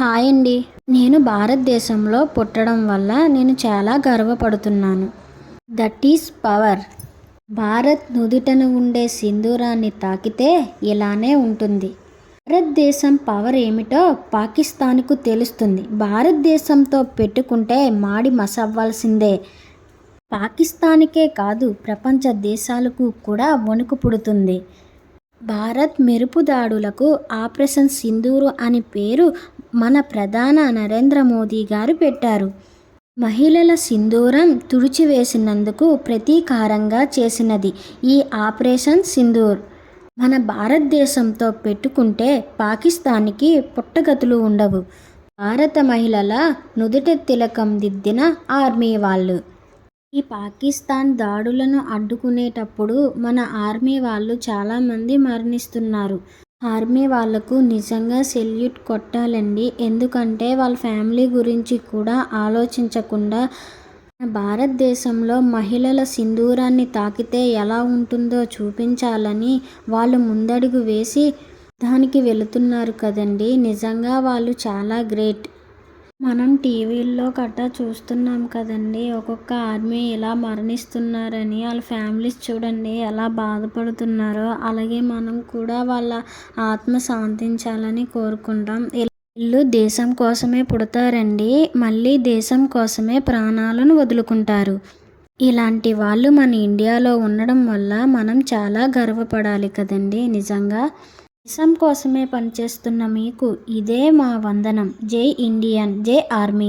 Hi అండి. నేను భారతదేశంలో పుట్టడం వల్ల నేను చాలా గర్వపడుతున్నాను. That is power. భారత్ నుదుటన ఉండే సింధూరాన్ని తాకితే ఇలానే ఉంటుంది. భారతదేశం పవర్ ఏమిటో పాకిస్తాన్కు తెలుస్తుంది. భారతదేశంతో పెట్టుకుంటే మాడి మసవ్వాల్సిందే. పాకిస్తాన్కే కాదు ప్రపంచ దేశాలకు కూడా వణుకు పుడుతుంది. భారత్ మెరుపు దాడులకు ఆపరేషన్ సింధూరు అని పేరు మన ప్రధాన నరేంద్ర మోదీ గారు పెట్టారు. మహిళల సింధూరం తుడిచివేసినందుకు ప్రతీకారంగా చేసినది ఈ ఆపరేషన్ సింధూర్. మన భారతదేశంతో పెట్టుకుంటే పాకిస్తాన్కి పుట్టగతులు ఉండవు. భారత మహిళల నుదుట తిలకం దిద్దిన ఆర్మీ వాళ్ళు. ఈ పాకిస్తాన్ దాడులను అడ్డుకునేటప్పుడు మన ఆర్మీ వాళ్ళు చాలామంది మరణిస్తున్నారు. ఆర్మీ వాళ్ళకు నిజంగా సెల్యూట్ కొట్టాలండి. ఎందుకంటే వాళ్ళ ఫ్యామిలీ గురించి కూడా ఆలోచించకుండా మన భారతదేశంలో మహిళల సింధూరాన్ని తాకితే ఎలా ఉంటుందో చూపించాలని వాళ్ళు ముందడుగు వేసి దానికి వెళుతున్నారు కదండి. నిజంగా వాళ్ళు చాలా గ్రేట్. మనం టీవీల్లో గట్టా చూస్తున్నాం కదండి. ఒక్కొక్క ఆర్మీ ఇలా మరణిస్తున్నారని వాళ్ళ ఫ్యామిలీస్ చూడండి ఎలా బాధపడుతున్నారో అలాగే మనం కూడా వాళ్ళ ఆత్మ శాంతించాలని కోరుకుంటాం. వీళ్ళు దేశం కోసమే పుడతారండి. మళ్ళీ దేశం కోసమే ప్రాణాలను వదులుకుంటారు. ఇలాంటి వాళ్ళు మన ఇండియాలో ఉండడం వల్ల మనం చాలా గర్వపడాలి కదండి. నిజంగా దేశం కోసమే పనిచేస్తున్న మీకు ఇదే మా వందనం. జై ఇండియన్ జై ఆర్మీ.